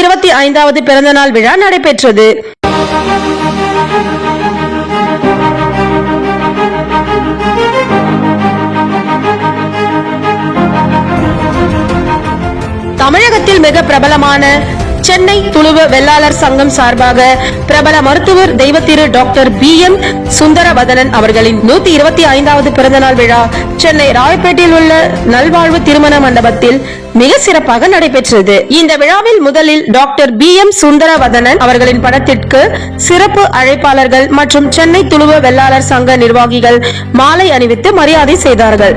இருபத்தி ஐந்தாவது பிறந்தநாள் விழா நடைபெற்றது. தமிழகத்தில் மிக பிரபலமான சென்னை துளுவ வெள்ளாளர் சங்கம் சார்பாக பிரபல மருத்துவர் தெய்வத்திரு டாக்டர் பி எம் சுந்தரவதனன் அவர்களின் நூத்தி இருபத்தி ஐந்தாவது பிறந்தநாள் விழா சென்னை ராயப்பேட்டையில் உள்ள நல்வாழ்வு திருமண மண்டபத்தில் மிக சிறப்பாக நடைபெற்றது. இந்த விழாவில் முதலில் டாக்டர் பி எம் சுந்தரவதனன் அவர்களின் படத்திற்கு சிறப்பு அழைப்பாளர்கள் மற்றும் சென்னை துளுவ வெள்ளாளர் சங்க நிர்வாகிகள் மாலை அணிவித்து மரியாதை செய்தார்கள்.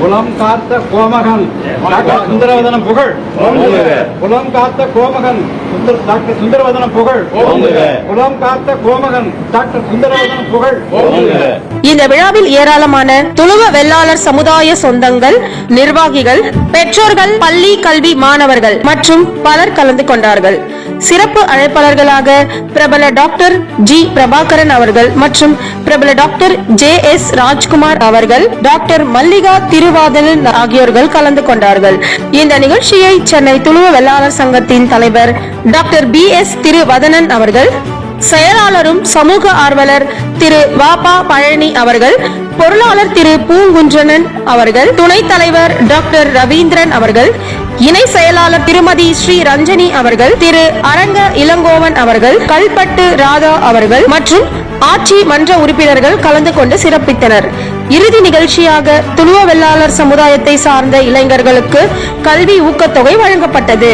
குலம் காத்த கோமகன். சுந்தரவதனம் புகழ். குலம் காத்த கோமகன். டாக்டர் சுந்தரவதனம் புகழ். குலம் காத்த கோமகன். டாக்டர் சுந்தரவதனம் புகழ். இந்த விழாவில் ஏராளமான துளுவ வெள்ளாளர் சமுதாய சொந்தங்கள் நிர்வாகிகள் பெற்றோர்கள் பள்ளி கல்வி மாணவர்கள் மற்றும் பலர் கலந்து கொண்டார்கள். சிறப்பு அழைப்பாளர்களாக பிரபல டாக்டர் ஜி பிரபாகரன் அவர்கள் மற்றும் பிரபல டாக்டர் ஜே எஸ் ராஜ்குமார் அவர்கள் டாக்டர் மல்லிகா திருவாதலன் ஆகியோர்கள் கலந்து கொண்டார்கள். இந்த நிகழ்ச்சியை சென்னை துளுவ வெள்ளாளர் சங்கத்தின் தலைவர் டாக்டர் பி எஸ் திருவதனன் அவர்கள் செயலாளரும் சமூக ஆர்வலர் திரு வாபா பழனி அவர்கள் பொருளாளர் திரு பூங்குன்றனன் அவர்கள் துணைத் தலைவர் டாக்டர் ரவீந்திரன் அவர்கள் இணை செயலாளர் திருமதி ஸ்ரீ ரஞ்சனி அவர்கள் திரு அரங்க இளங்கோவன் அவர்கள் கல்பட்டு ராதா அவர்கள் மற்றும் ஆட்சி மன்ற உறுப்பினர்கள் கலந்து கொண்டு சிறப்பித்தனர். இறுதி நிகழ்ச்சியாக துணுவ வெள்ளாளர் சமுதாயத்தை சார்ந்த இளைஞர்களுக்கு கல்வி ஊக்கத்தொகை வழங்கப்பட்டது.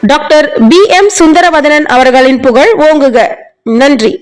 டாக்டர் பி எம் சுந்தரவதனன் அவர்களின் புகழ் ஓங்குக. நன்றி.